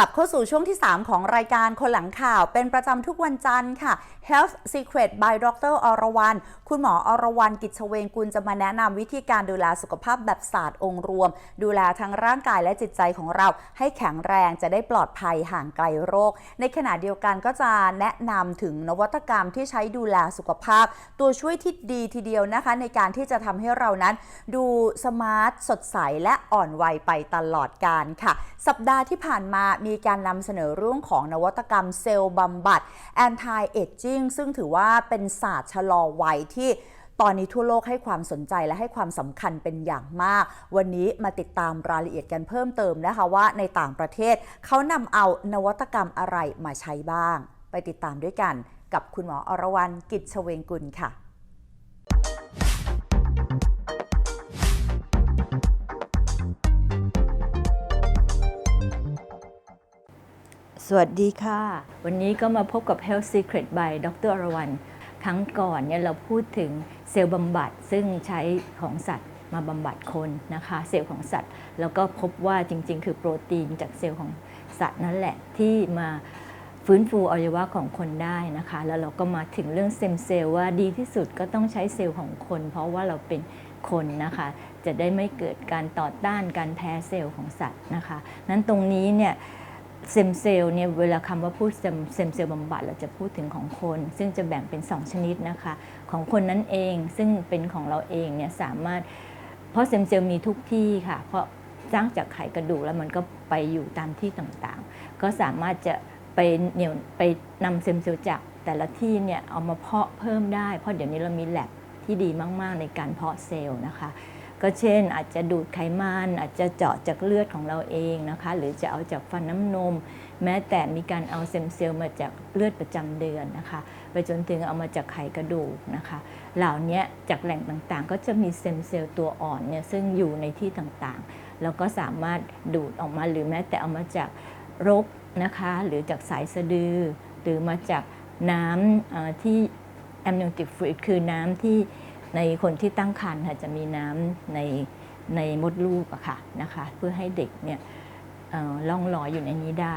กลับเข้าสู่ช่วงที่ 3 ของรายการคนหลังข่าวเป็นประจำทุกวันจันทร์ค่ะ Health Secret by Dr. อรวรรณคุณหมออรวรรณกิจเชเวงกุลจะมาแนะนำวิธีการดูแลสุขภาพแบบศาสตร์องค์รวม ดูแลทั้งร่างกายและจิตใจของเรา ให้แข็งแรงจะได้ปลอดภัยห่างไกลโรค ในขณะเดียวกันก็จะแนะนำถึงนวัตกรรมที่ใช้ดูแลสุขภาพ ตัวช่วยที่ดีทีเดียวนะคะ ในการที่จะทำให้เรานั้น ดูสมาร์ทสดใสและอ่อนวัยไปตลอดการค่ะ สัปดาห์ที่ผ่านมามีีการนำเสนอเรื่องของนวัตกรรมเซลล์บำบัด anti aging ซึ่งถือว่าเป็นศาสตร์ชะลอวัยที่ตอนนี้ทั่วโลกให้ความสนใจและให้ความสำคัญเป็นอย่างมาก วันนี้มาติดตามรายละเอียดกันเพิ่มเติมนะคะว่าในต่างประเทศเขานำเอานวัตกรรมอะไรมาใช้บ้าง ไปติดตามด้วยกันกับคุณหมออรวรรณกิจเชเวงกุลค่ะ สวัสดีค่ะ วันนี้ก็มาพบกับ Health Secret by ดรอรวรรณครั้งก่อนเนี่ยเราพูดถึงเซลล์บำบัดซึ่งใช้ของสัตว์มาบำบัดคนนะคะ เซลล์ของสัตว์ แล้วก็พบว่าจริง ๆ คือโปรตีนจากเซลล์ของสัตว์นั่นแหละที่มาฟื้นฟูอวัยวะของคนได้นะคะ แล้วเราก็มาถึงเรื่องเซมเซลล์ว่าดีที่สุดก็ต้องใช้เซลล์ของคน เพราะว่าเราเป็นคนนะคะ จะได้ไม่เกิดการต่อต้านการแพ้เซลล์ของสัตว์นะคะ นั้นตรงนี้เนี่ย เซมเซลล์เนี่ยเวลาคำว่าพูดเซมเซลล์บำบัดเราจะพูดถึงของคน ซึ่งจะแบ่งเป็น 2 ชนิดนะคะ ของคนนั้นเองซึ่งเป็นของเราเองเนี่ยสามารถ เพราะเซมเซลล์มีทุกที่ค่ะ เพราะสร้างจากไขกระดูกแล้วมันก็ไปอยู่ตามที่ต่างๆ ก็สามารถจะไปเหนี่ยวไปนำเซมเซลล์จากแต่ละที่เนี่ยเอามาเพาะเพิ่มได้ เพราะเดี๋ยวนี้เรามีแลบที่ดีมากๆในการเพาะเซลล์นะคะ ก็เช่น อาจจะดูดไขมันอาจจะเจาะจากเลือดของเราเองนะคะ หรือจะเอาจากฟันน้ำนม แม้แต่มีการเอาเซมเซลล์มาจากเลือดประจำเดือนนะคะ ไปจนถึงเอามาจากไขกระดูกนะคะ เหล่านี้จากแหล่งต่างๆ ก็จะมีเซมเซลล์ตัวอ่อนเนี่ยซึ่งอยู่ในที่ต่างๆ แล้วก็สามารถดูดออกมาหรือแม้แต่เอามาจากรกนะคะ หรือจากสายสะดือ หรือมาจากน้ำที่ amniotic fluid คือน้ำที่ ในคนที่ตั้งครรภ์ค่ะจะมีน้ำในในมดลูกอะค่ะนะคะเพื่อให้เด็กเนี่ยล่องลอยอยู่ในนี้ได้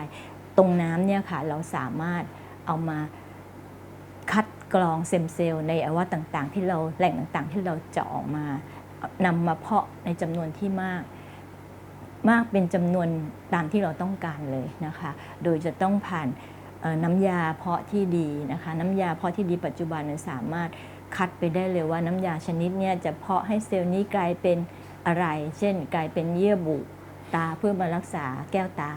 ตรงน้ำเนี่ยค่ะเราสามารถเอามาคัดกรองเซมเซลล์ในอวัยวะต่างๆ ที่เราแหล่งต่างๆ ที่เราเจาะออกมานำมาเพาะในจำนวนที่มาก มากเป็นจำนวนตามที่เราต้องการเลยนะคะ โดยจะต้องผ่านน้ำยาเพาะที่ดีนะคะ น้ำยาเพาะที่ดีปัจจุบันสามารถ คัดไปได้เลยว่าน้ำยาชนิดนี้จะเพาะให้เซลล์นี้กลายเป็นอะไร เช่น กลายเป็นเยื่อบุตาเพื่อมารักษาแก้วตา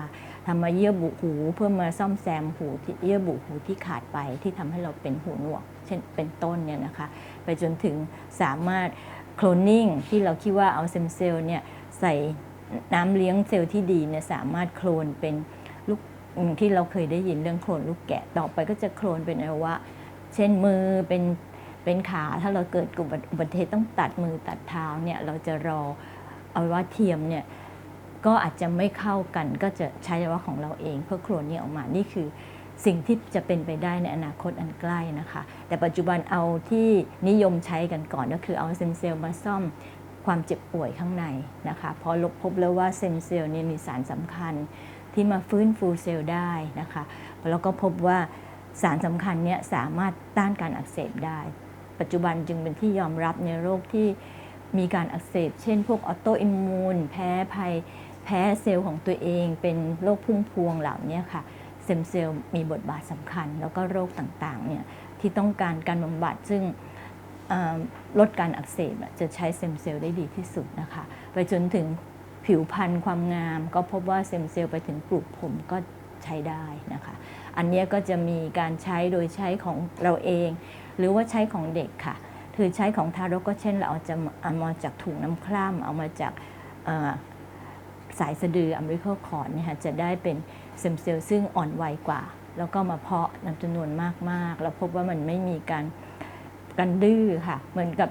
ทำมาเยื่อบุหู เพื่อมาซ่อมแซมหูที่เยื่อบุหูที่ขาดไปที่ทำให้เราเป็นหูหนวก เช่นเป็นต้นเนี่ยนะคะ ไปจนถึงสามารถโคลนนิ่งที่เราคิดว่าเอาเซมเซลล์เนี่ยใส่น้ำเลี้ยงเซลล์ที่ดีเนี่ยสามารถโคลนเป็นลูกที่เราเคยได้ยินเรื่องโคลนลูกแกะต่อไปก็จะโคลนเป็นอวัยวะ เช่นมือเป็น เป็นขาถ้าเราเกิดอุบัติเหตุต้องตัดมือตัดเท้าเนี่ยเราจะรออวัยวะเทียมเนี่ยก็อาจจะไม่เข้ากันก็จะใช้อวัยวะของเราเองเพื่อโคลนเนี่ยออกมานี่คือสิ่งที่จะเป็นไปได้ในอนาคตอันใกล้นะคะ แต่ปัจจุบันเอาที่นิยมใช้กันก่อนก็คือเอาเซมเซลล์มาซ่อมความเจ็บป่วยข้างในนะคะพอลบพบแล้วว่าเซมเซลล์นี่มีสารสำคัญที่มาฟื้นฟูเซลล์ได้นะคะแล้วก็พบว่าสารสำคัญเนี่ยสามารถต้านการอักเสบได้ ปัจจุบันจึงเป็นที่ยอมรับในโรคที่มีการอักเสบ เช่น พวกออโตอิมมูนแพ้ภัย แพ้เซลล์ของตัวเอง เป็นโรคพุ่มพวงเหล่านี้ค่ะเซมเซลล์มีบทบาทสำคัญ แล้วก็โรคต่างๆเนี่ยที่ต้องการการบำบัดซึ่งลดการอักเสบจะใช้เซมเซลล์ได้ดีที่สุดนะคะ ไปจนถึงผิวพรรณความงาม ก็พบว่าเซมเซลล์ไปถึงปลูกผมก็ใช้ได้นะคะ อันนี้ก็จะมีการใช้โดยใช้ของเราเอง หรือว่าใช้ของเด็กค่ะคือใช้ของทารกก็เช่นเราเอาจะเอามาจากถุงน้ำคร่ำเอามาจากสายสะดือ umbilical cord เนี่ยค่ะจะได้เป็นเซมเซลล์ซึ่งอ่อนวัยกว่า แล้วก็มาเพาะนจำนวนมากๆ แล้วพบว่ามันไม่มีการกันดื้อค่ะ เหมือนกับ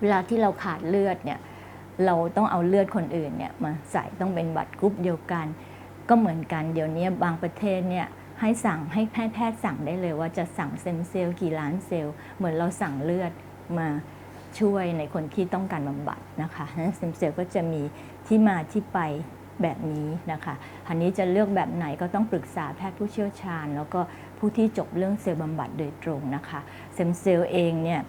เวลาที่เราขาดเลือดเนี่ยเราต้องเอาเลือดคนอื่นเนี่ยมาใส่ต้องเป็นบัตรกรุ๊ปเดียวกัน ก็เหมือนกันเดี๋ยวนี้บางประเทศเนี่ยให้สั่งให้แพทย์สั่งได้เลยว่าจะสั่งเซมเซลล์กี่ล้านเซลล์ เหมือนเราสั่งเลือดมาช่วยในคนที่ต้องการบำบัดนะคะนั้นเซมเซลล์ก็จะมีที่มาที่ไปแบบนี้นะคะอันนี้จะเลือกแบบไหนก็ต้องปรึกษาแพทย์ผู้เชี่ยวชาญ แล้วก็ผู้ที่จบเรื่องเซลล์บำบัดโดยตรงนะคะเซมเซลล์เองเนี่ย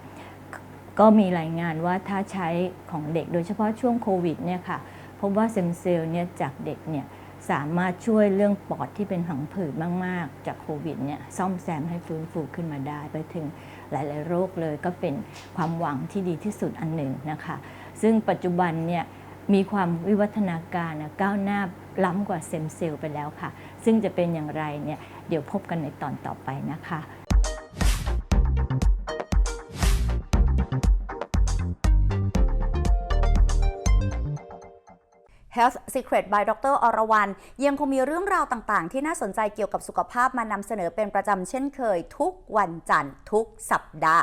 ก็มีรายงานว่าถ้าใช้ของเด็กโดยเฉพาะช่วงโควิดเนี่ยค่ะพบว่าเซมเซลล์เนี่ยจากเด็กเนี่ย สามารถช่วยเรื่องปอดที่เป็นหังผืดมาก ๆ จากโควิดเนี่ยซ่อมแซมให้ฟื้นฟูขึ้นมาได้ ไปถึงหลาย ๆ โรคเลยก็เป็นความหวังที่ดีที่สุดอันหนึ่งนะคะ ซึ่งปัจจุบันเนี่ยมีความวิวัฒนาการก้าวหน้าล้ำกว่าเซมเซลล์ไปแล้วค่ะ ซึ่งจะเป็นอย่างไรเนี่ยเดี๋ยวพบกันในตอนต่อไปนะคะ Health Secret by ดรอรวรันยังคงมีเรื่องราวต่างๆ ที่น่าสนใจเกี่ยวกับสุขภาพมานำเสนอเป็นประจำเช่นเคย ทุกวันจันทร์ทุกสัปดาห์